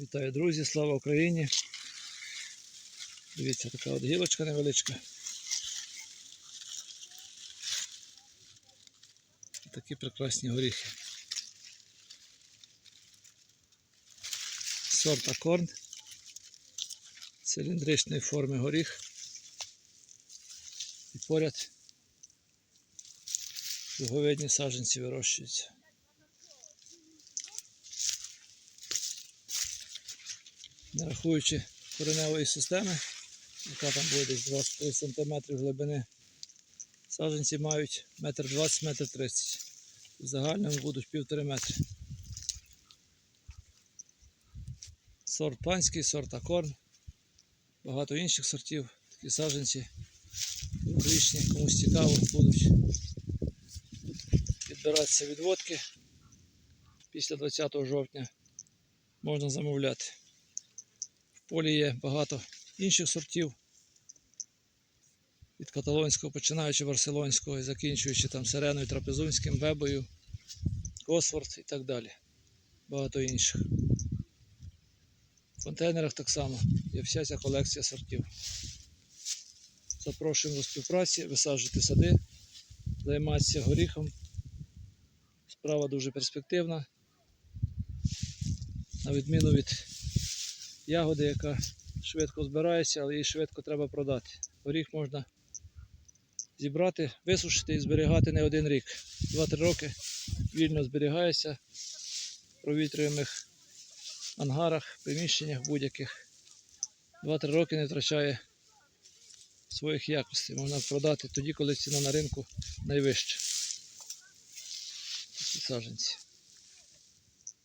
Вітаю, друзі, слава Україні. Дивіться, така от гілочка невеличка. Такі прекрасні горіхи. Сорт акорн. Циліндричної форми горіх. І поряд дуговидні саджанці вирощуються. Не рахуючи кореневої системи, яка там буде десь 23 см глибини. Саджанці мають 1,20 метр 30 В загальному будуть 1,5 метри. Сорт панський, сорт акорн, багато інших сортів, такі саджанці двохрічні, комусь цікаво, будуть відбиратися від водки. Після 20 жовтня можна замовляти. Полі є багато інших сортів. Від каталонського, починаючи барселонського і закінчуючи там сиреною, трапезунським, вебою, Косфорд і так далі. Багато інших. В контейнерах так само є вся ця колекція сортів. Запрошуємо до співпраці, висаджуйте сади, займатися горіхом. Справа дуже перспективна. На відміну від ягоди, яка швидко збирається, але її швидко треба продати. Горіх можна зібрати, висушити і зберігати не один рік. 2-3 роки вільно зберігається в провітрюємих ангарах, приміщеннях будь-яких. 2-3 роки не втрачає своїх якостей. Можна продати тоді, коли ціна на ринку найвища. Такі саджанці.